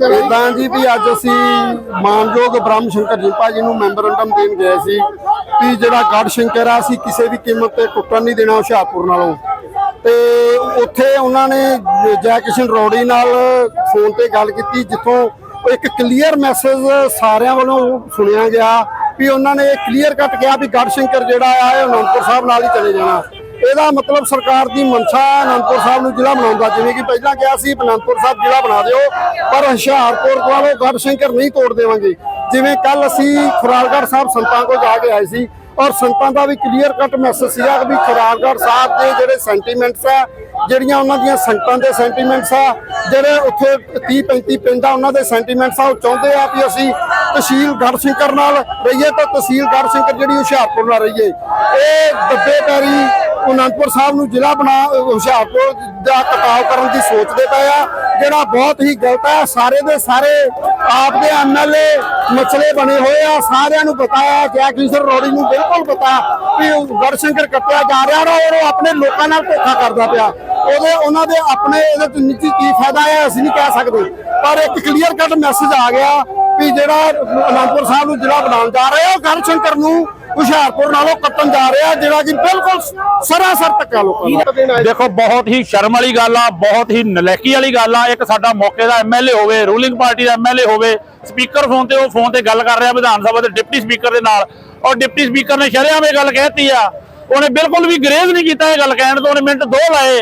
ਇਦਾਂ ਜੀ ਵੀ ਅੱਜ ਅਸੀਂ ਮਾਨਯੋਗ ਬ੍ਰਹਮ ਸ਼ੰਕਰ ਜਿੰਪਾ ਜੀ ਨੂੰ ਮੈਮੋਰੰਡਮ ਦੇਣ ਗਏ ਸੀ ਵੀ ਜਿਹੜਾ ਗੜ ਸ਼ੰਕਰ ਆ, ਅਸੀਂ ਕਿਸੇ ਵੀ ਕੀਮਤ ਤੇ ਟੁੱਟਣ ਨਹੀਂ ਦੇਣਾ ਹੁਸ਼ਿਆਰਪੁਰ ਨਾਲੋਂ। ਤੇ ਉੱਥੇ ਉਹਨਾਂ ਨੇ ਜੈ ਕਿਸ਼ਨ ਰੋੜੀ ਨਾਲ ਫੋਨ ਤੇ ਗੱਲ ਕੀਤੀ, ਜਿੱਥੋਂ ਇੱਕ ਕਲੀਅਰ ਮੈਸੇਜ ਸਾਰਿਆਂ ਵੱਲੋਂ ਸੁਣਿਆ ਗਿਆ ਵੀ ਉਹਨਾਂ ਨੇ ਇਹ ਕਲੀਅਰ ਕੱਟ ਕਿਹਾ ਵੀ ਗੜ ਸ਼ੰਕਰ ਜਿਹੜਾ ਆ, ਇਹ ਅਨੰਦਪੁਰ ਸਾਹਿਬ ਨਾਲ ਹੀ ਚਲੇ ਜਾਣਾ। ਇਹਦਾ ਮਤਲਬ ਸਰਕਾਰ ਦੀ ਮਨਸ਼ਾ ਅਨੰਦਪੁਰ ਸਾਹਿਬ ਨੂੰ ਜ਼ਿਲ੍ਹਾ ਬਣਾਉਂਦਾ, ਜਿਵੇਂ ਕਿ ਪਹਿਲਾਂ ਕਿਹਾ ਸੀ ਅਨੰਦਪੁਰ ਸਾਹਿਬ ਜ਼ਿਲ੍ਹਾ ਬਣਾ ਦਿਓ, ਪਰ ਹੁਸ਼ਿਆਰਪੁਰ ਵਾਲੋ ਗੜ ਸ਼ੰਕਰ ਨਹੀਂ ਤੋੜ ਦੇਵਾਂਗੇ। ਜਿਵੇਂ ਕੱਲ ਅਸੀਂ ਖੁਰਾਲਗੜ੍ਹ ਸਾਹਿਬ ਸੰਤਾਂ ਕੋਲ ਜਾ ਕੇ ਆਏ ਸੀ, ਔਰ ਸੰਤਾਂ ਦਾ ਵੀ ਕਲੀਅਰ ਕੱਟ ਮੈਸੇਜ ਸੀਗਾ ਕਿ ਵੀ ਖੁਰਾਲਗੜ੍ਹ ਸਾਹਿਬ ਦੇ ਜਿਹੜੇ ਸੈਂਟੀਮੈਂਟਸ ਆ, ਜਿਹੜੀਆਂ ਉਹਨਾਂ ਦੀਆਂ ਸੰਗਤਾਂ ਦੇ ਸੈਂਟੀਮੈਂਟਸ ਆ, ਜਿਹੜੇ ਉੱਥੇ 30 35 ਪਿੰਡ ਆ ਉਹਨਾਂ ਦੇ ਸੈਂਟੀਮੈਂਟਸ ਆ, ਉਹ ਚਾਹੁੰਦੇ ਆ ਵੀ ਅਸੀਂ ਤਹਿਸੀਲ ਗੜਸ਼ੰਕਰ ਨਾਲ ਰਹੀਏ, ਤਾਂ ਤਹਿਸੀਲ ਗੜਸ਼ੰਕਰ ਜਿਹੜੀ ਹੁਸ਼ਿਆਰਪੁਰ ਨਾਲ ਰਹੀਏ। ਇਹ ਦੱਬੇ ਪੈਰੀ ਅਨੰਦਪੁਰ ਸਾਹਿਬ ਨੂੰ ਜ਼ਿਲ੍ਹਾ ਬਣਾ ਹੁਸ਼ਿਆਰਪੁਰ ਦਾ ਕਟਾਓ ਕਰਨ ਦੀ ਸੋਚਦੇ ਪਏ ਆ, ਜਿਹੜਾ ਬਹੁਤ ਹੀ ਗਲਤ ਹੈ, ਸਾਰੇ ਦੇ ਸਾਰੇ ਆਪ ਦੇ ਐਮਐਲਏ ਮਸਲੇ ਬਣੇ ਹੋਏ ਆ, ਸਾਰਿਆਂ ਨੂੰ ਪਤਾ ਹੈ ਜੈ ਕਿਸ਼ਨ ਰੋੜੀ ਨੂੰ ਬਿਲਕੁਲ ਪਤਾ ਕਿ ਗੜਸ਼ੰਕਰ ਕੱਟਿਆ ਜਾ ਰਿਹਾ ਔਰ ਉਹ ਆਪਣੇ ਲੋਕਾਂ ਨਾਲ ਧੋਖਾ ਕਰਦਾ ਪਿਆ। ਉਹਦੇ, ਉਹਨਾਂ ਦੇ ਆਪਣੇ ਇਹਦੇ ਤੋਂ ਨਿੱਜੀ ਕੀ ਫਾਇਦਾ ਹੈ, ਅਸੀਂ ਨਹੀਂ ਕਹਿ ਸਕਦੇ। ਪਰ ਇੱਕ ਕਲੀਅਰ ਕੱਟ ਮੈਸੇਜ ਆ ਗਿਆ ਵੀ ਜਿਹੜਾ ਅਨੰਦਪੁਰ ਸਾਹਿਬ ਨੂੰ ਜ਼ਿਲ੍ਹਾ ਬਣਾਉਣ ਜਾ ਰਹੇ ਆ, ਉਹ ਗੜਸ਼ੰਕਰ ਨੂੰ ਹੁਸ਼ਿਆਰਪੁਰ ਨਾਲੋਂ ਕੱਟਣ ਜਾ ਰਿਹਾ ਜਿਹੜਾ ਕਿ ਬਿਲਕੁਲ ਸਰਾਸਰ ਧੱਕਾ ਲੋਕਾਂ ਦਾ। ਦੇਖੋ ਬਹੁਤ ਹੀ ਸ਼ਰਮ ਵਾਲੀ ਗੱਲ ਆ ਬਹੁਤ ਹੀ ਨਲਾਇਕੀ ਵਾਲੀ ਗੱਲ ਆ। ਇੱਕ ਸਾਡਾ ਮੌਕੇ ਦਾ ਐਮਐਲਏ ਹੋਵੇ ਰੂਲਿੰਗ ਪਾਰਟੀ ਦਾ ਐਮਐਲਏ ਹੋਵੇ ਸਪੀਕਰ ਫੋਨ ਤੇ ਉਹ ਫੋਨ ਤੇ ਗੱਲ ਕਰ ਰਿਹਾ ਵਿਧਾਨ ਸਭਾ ਦੇ ਡਿਪਟੀ ਸਪੀਕਰ ਦੇ ਨਾਲ। ਔਰ ਡਿਪਟੀ ਸਪੀਕਰ ਨੇ ਸ਼ਰੇਆਮ ਇਹ ਗੱਲ ਕਹਿਤੀ ਆ। ਉਹਨੇ ਬਿਲਕੁਲ ਵੀ ਗਰੇਜ਼ ਨਹੀਂ ਕੀਤਾ ਇਹ ਗੱਲ ਕਹਿਣ ਤੋਂ ਉਹਨੇ ਮਿੰਟ ਦੋ ਲਾਏ।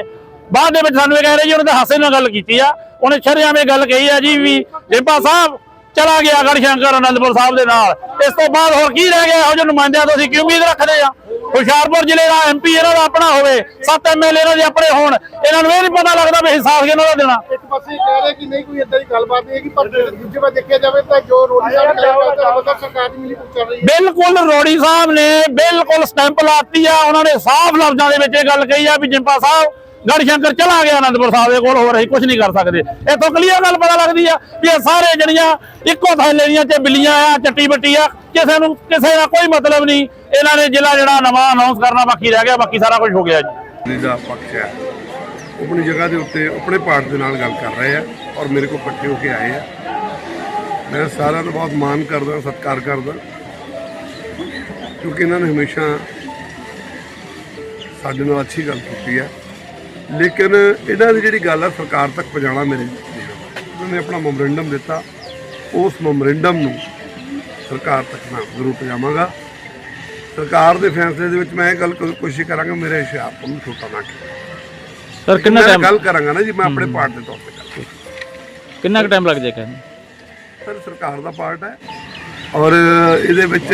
ਬਾਅਦ ਦੇ ਵਿੱਚ ਸਾਨੂੰ ਇਹ ਕਹਿ ਰਹੇ ਜੀ ਉਹਨੇ ਤਾਂ ਹਾਸੇ ਨਾਲ ਗੱਲ ਕੀਤੀ ਆ। ਉਹਨੇ ਸ਼ਰੇਆਮ ਇਹ ਗੱਲ ਕਹੀ ਆ ਜੀ ਵੀ ਜਿੰਪਾ ਸਾਹਿਬ ਚਲਾ ਗਿਆ ਗੜ ਸ਼ੰਕਰ ਅਨੰਦਪੁਰ ਸਾਹਿਬ ਦੇ ਨਾਲ। ਇਸ ਤੋਂ ਬਾਅਦ ਹੋਰ ਕੀ ਰਹਿ ਗਿਆ? ਇਹੋ ਜਿਹੇ ਨੁਮਾਇੰਦਿਆਂ ਤੋਂ ਅਸੀਂ ਕੀ ਉਮੀਦ ਰੱਖਦੇ ਆ ਹੁਸ਼ਿਆਰਪੁਰ ਜ਼ਿਲ੍ਹੇ ਦਾ ਐਮਪੀ ਇਹਨਾਂ ਦਾ ਆਪਣਾ ਹੋਵੇ ਸੱਤ ਐਮਐਲਏ ਇਹਨਾਂ ਦੇ ਆਪਣੇ ਹੋਣ ਇਹਨਾਂ ਨੂੰ ਇਹ ਨਹੀਂ ਪਤਾ ਲੱਗਦਾ ਵੀ ਹਿਸਾਬ ਕਿਹਨਾਂ ਦਾ ਦੇਣਾ। ਇੱਕ ਪਾਸੇ ਕਹਿ ਰਹੇ ਕਿ ਨਹੀਂ ਕੋਈ ਏਦਾਂ ਦੀ ਗੱਲਬਾਤ ਨਹੀਂ ਹੈਗੀ ਪਰ ਦੂਜੇ ਪਾਸੇ ਦੇਖਿਆ ਜਾਵੇ ਤਾਂ ਜੋ ਰੋਡੀ ਸਾਹਿਬ ਨੇ ਮਤਲਬ ਸਰਕਾਰ ਦੀ ਮਿਲੀ ਚੱਲ ਰਹੀ ਹੈ ਬਿਲਕੁਲ ਰੋੜੀ ਸਾਹਿਬ ਨੇ ਬਿਲਕੁਲ ਸਟੈਂਪ ਲਾਤੀ ਆ ਉਹਨਾਂ ਨੇ ਸਾਫ਼ ਲਫ਼ਜ਼ਾਂ ਦੇ ਵਿੱਚ ਇਹ ਗੱਲ ਕਹੀ ਆ ਵੀ ਜਿੰਪਾ ਸਾਹਿਬ ਗੜ ਸ਼ੰਕਰ ਚਲਾ ਗਿਆ ਅਨੰਦਪੁਰ ਸਾਹਿਬ ਦੇ ਕੋਲ, ਹੋਰ ਅਸੀਂ ਕੁਝ ਨਹੀਂ ਕਰ ਸਕਦੇ। ਇੱਥੋਂ ਕਲੀਅਰ ਗੱਲ ਪਤਾ ਲੱਗਦੀ ਆ ਵੀ ਇਹ ਸਾਰੇ ਜਿਹੜੀਆਂ ਇੱਕੋ ਥੈਲੇ ਦੀਆਂ ਚ ਬਿੱਲੀਆਂ ਆ, ਚੱਟੀ ਬੱਟੀ ਆ, ਕਿਸੇ ਨੂੰ ਕਿਸੇ ਦਾ ਕੋਈ ਮਤਲਬ ਨਹੀਂ। ਇਹਨਾਂ ਨੇ ਜ਼ਿਲ੍ਹਾ ਜਿਹੜਾ ਨਵਾਂ ਅਨਾਉਂਸ ਕਰਨਾ, ਬਾਕੀ ਰਹਿ ਗਿਆ, ਬਾਕੀ ਸਾਰਾ ਕੁਝ ਹੋ ਗਿਆ ਜੀ। ਦਾ ਪੱਖ ਹੈ। ਆਪਣੀ ਜਗ੍ਹਾ ਦੇ ਉੱਤੇ, ਆਪਣੇ ਪਾਰਟ ਦੇ ਨਾਲ ਗੱਲ ਕਰ ਰਹੇ ਆ ਔਰ ਮੇਰੇ ਕੋਲ ਇਕੱਠੇ ਹੋ ਕੇ ਆਏ ਆ। ਮੈਂ ਸਾਰਿਆਂ ਨੂੰ ਬਹੁਤ ਮਾਣ ਕਰਦਾ, ਸਤਿਕਾਰ ਕਰਦਾ, ਕਿਉਂਕਿ ਇਹਨਾਂ ਨੇ ਹਮੇਸ਼ਾ ਸਾਡੇ ਨਾਲ ਅੱਛੀ ਗੱਲ ਕੀਤੀ ਹੈ ਲੇਕਿਨ ਇਹਨਾਂ ਦੀ ਜਿਹੜੀ ਗੱਲ ਹੈ ਸਰਕਾਰ ਤੱਕ ਪਹੁੰਚਾਉਣਾ ਮੇਰੇ ਉਹਨਾਂ ਨੇ ਆਪਣਾ ਮੈਮੋਰੰਡਮ ਦਿੱਤਾ। ਉਸ ਮੈਮੋਰੰਡਮ ਨੂੰ ਸਰਕਾਰ ਤੱਕ ਮੈਂ ਜ਼ਰੂਰ ਪਹੁੰਚਾਵਾਂਗਾ। ਸਰਕਾਰ ਦੇ ਫੈਸਲੇ ਦੇ ਵਿੱਚ ਮੈਂ ਇਹ ਗੱਲ ਕੋਸ਼ਿਸ਼ ਕਰਾਂਗਾ ਮੇਰੇ ਹੁਸ਼ਿਆਰਪੁਰ ਨੂੰ ਛੋਟਾ ਨਾ ਕੀਤਾ ਸਰ ਕਿੰਨਾ ਟਾਈਮ ਗੱਲ ਕਰਾਂਗਾ ਨਾ ਜੀ ਮੈਂ ਆਪਣੇ ਪਾਰਟ ਦੇ ਤੌਰ ਤੇ ਕਿੰਨਾ ਕੁ ਟਾਈਮ ਲੱਗ ਜਾਏਗਾ ਸਰ ਸਰਕਾਰ ਦਾ ਪਾਰਟ ਹੈ। ਔਰ ਇਹਦੇ ਵਿੱਚ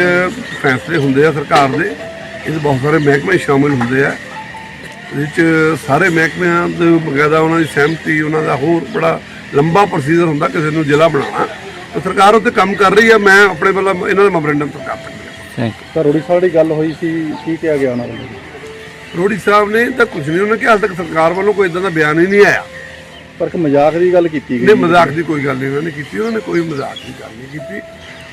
ਫੈਸਲੇ ਹੁੰਦੇ ਆ ਸਰਕਾਰ ਦੇ। ਇਹਦੇ ਬਹੁਤ ਸਾਰੇ ਮਹਿਕਮੇ ਸ਼ਾਮਿਲ ਹੁੰਦੇ ਆ। ਇਹਦੇ ਚ ਸਾਰੇ ਮਹਿਕਮਿਆਂ ਦੇ ਬਕਾਇਦਾ ਉਹਨਾਂ ਦੀ ਸਹਿਮਤੀ ਉਹਨਾਂ ਦਾ ਹੋਰ ਬੜਾ ਲੰਬਾ ਪ੍ਰੋਸੀਜਰ ਹੁੰਦਾ ਕਿਸੇ ਨੂੰ ਜ਼ਿਲ੍ਹਾ ਬਣਾਉਣਾ। ਤਾਂ ਸਰਕਾਰ ਉੱਤੇ ਕੰਮ ਕਰ ਰਹੀ ਹੈ ਮੈਂ ਆਪਣੇ ਵੱਲੋਂ ਇਹਨਾਂ ਦਾ ਮੈਮੋਰੰਡਮ ਤੋਂ ਕਰ ਸਕਦਾ ਤਾਂ ਰੋੜੀ ਸਾਹਿਬ ਦੀ ਗੱਲ ਹੋਈ ਸੀ ਕੀ ਕਿਹਾ ਗਿਆ ਉਹਨਾਂ ਵੱਲੋਂ? ਰੋੜੀ ਸਾਹਿਬ ਨੇ ਤਾਂ ਕੁਝ ਨਹੀਂ ਉਹਨਾਂ ਕਿਹਾ ਹਾਲ ਤੱਕ ਸਰਕਾਰ ਵੱਲੋਂ ਕੋਈ ਇਦਾਂ ਦਾ ਬਿਆਨ ਹੀ ਨਹੀਂ ਆਇਆ। ਪਰ ਇੱਕ ਮਜ਼ਾਕ ਦੀ ਗੱਲ ਕੀਤੀ ਨਹੀਂ ਗਈ ਮਜ਼ਾਕ ਦੀ ਕੋਈ ਗੱਲ ਨਹੀਂ ਉਹਨਾਂ ਨੇ ਕੀਤੀ ਉਹਨਾਂ ਨੇ ਕੋਈ ਮਜ਼ਾਕ ਦੀ ਗੱਲ ਨਹੀਂ ਕੀਤੀ।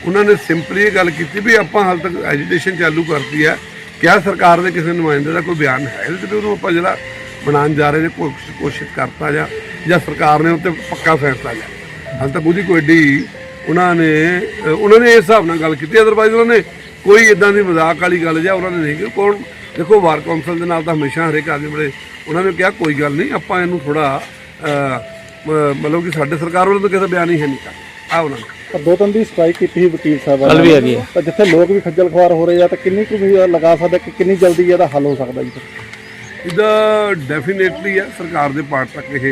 ਉਹਨਾਂ ਨੇ ਸਿੰਪਲੀ ਇਹ ਗੱਲ ਕੀਤੀ ਵੀ ਆਪਾਂ ਹਾਲ ਤੱਕ ਐਜੀਟੇਸ਼ਨ ਚਾਲੂ ਕਰਤੀ ਹੈ। ਕਿਹਾ ਸਰਕਾਰ ਦੇ ਕਿਸੇ ਨੁਮਾਇੰਦੇ ਦਾ ਕੋਈ ਬਿਆਨ ਹੈ ਇਹਦੇ ਤੇ ਉਹਨੂੰ ਆਪਾਂ ਜਿਹੜਾ ਬਣਾਉਣ ਜਾ ਰਹੇ ਨੇ ਕੋਸ਼ਿਸ਼ ਕੋਸ਼ਿਸ਼ ਕਰਤਾ ਜਾਂ ਜਾਂ ਸਰਕਾਰ ਨੇ ਉੱਤੇ ਪੱਕਾ ਫੈਸਲਾ ਲਿਆ। ਹਾਲ ਤੱਕ ਉਹਦੀ ਕੋਈ ਏਡੀ ਉਹਨਾਂ ਨੇ ਉਹਨਾਂ ਨੇ ਇਸ ਹਿਸਾਬ ਨਾਲ ਗੱਲ ਕੀਤੀ ਅਦਰਵਾਈਜ਼ ਉਹਨਾਂ ਨੇ ਕੋਈ ਇਦਾਂ ਦੀ ਮਜ਼ਾਕ ਵਾਲੀ ਗੱਲ ਜਾਂ ਉਹਨਾਂ ਨੇ ਨਹੀਂ ਕੀਤੀ। ਕੋਣ? ਦੇਖੋ, ਵਾਰ ਕੌਂਸਲ ਦੇ ਨਾਲ ਤਾਂ ਹਮੇਸ਼ਾ ਹਰੇਕ ਆਦਮੀ ਬੜੇ ਉਹਨਾਂ ਨੇ ਕਿਹਾ ਕੋਈ ਗੱਲ ਨਹੀਂ, ਆਪਾਂ ਇਹਨੂੰ ਥੋੜਾ ਮਤਲਬ ਕਿ ਸਾਡੇ ਸਰਕਾਰ ਵੱਲੋਂ ਤਾਂ ਕਿਸੇ ਬਿਆਨ ਹੀ ਹੈ ਨਹੀਂ। ਕਰ ਆ ਉਹਨਾਂ ਨੇ। ਪਰ ਦੋ ਤਿੰਨ ਦੀ ਸਟ੍ਰਾਈਕ ਕੀਤੀ ਸੀ ਵਕੀਲ ਸਾਹਿਬ ਕੱਲ੍ਹ ਵੀ ਹੈਗੀ ਹੈ। ਤਾਂ ਜਿੱਥੇ ਲੋਕ ਵੀ ਖੱਜਲ ਖੁਆਰ ਹੋ ਰਹੇ ਆ ਤਾਂ ਕਿੰਨੀ ਕੁ ਵੀ ਲਗਾ ਸਕਦਾ ਕਿ ਕਿੰਨੀ ਜਲਦੀ ਇਹਦਾ ਹੱਲ ਹੋ ਸਕਦਾ ਜੀ? ਇਹਦਾ ਡੈਫੀਨੇਟਲੀ ਹੈ ਸਰਕਾਰ ਦੇ ਪਾਰਟ ਤੱਕ ਇਹ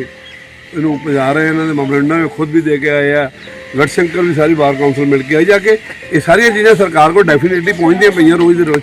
ਇਹਨੂੰ ਪਹੁੰਚਾ ਰਹੇ ਇਹਨਾਂ ਦੇ ਮੈਮੋਰੰਡਮ ਇਹ ਖੁਦ ਵੀ ਦੇ ਕੇ ਆਏ ਆ। ਗੜਸ਼ੰਕਰ ਵੀ ਸਾਰੀ ਬਾਰ ਕਾਉਂਸਲ ਮਿਲ ਕੇ ਆਈ ਜਾ ਕੇ। ਇਹ ਸਾਰੀਆਂ ਚੀਜ਼ਾਂ ਸਰਕਾਰ ਕੋਲ ਡੈਫੀਨੇਟਲੀ ਪਹੁੰਚਦੀਆਂ ਪਈਆਂ ਰੋਜ਼ ਦੇ ਰੋਜ਼।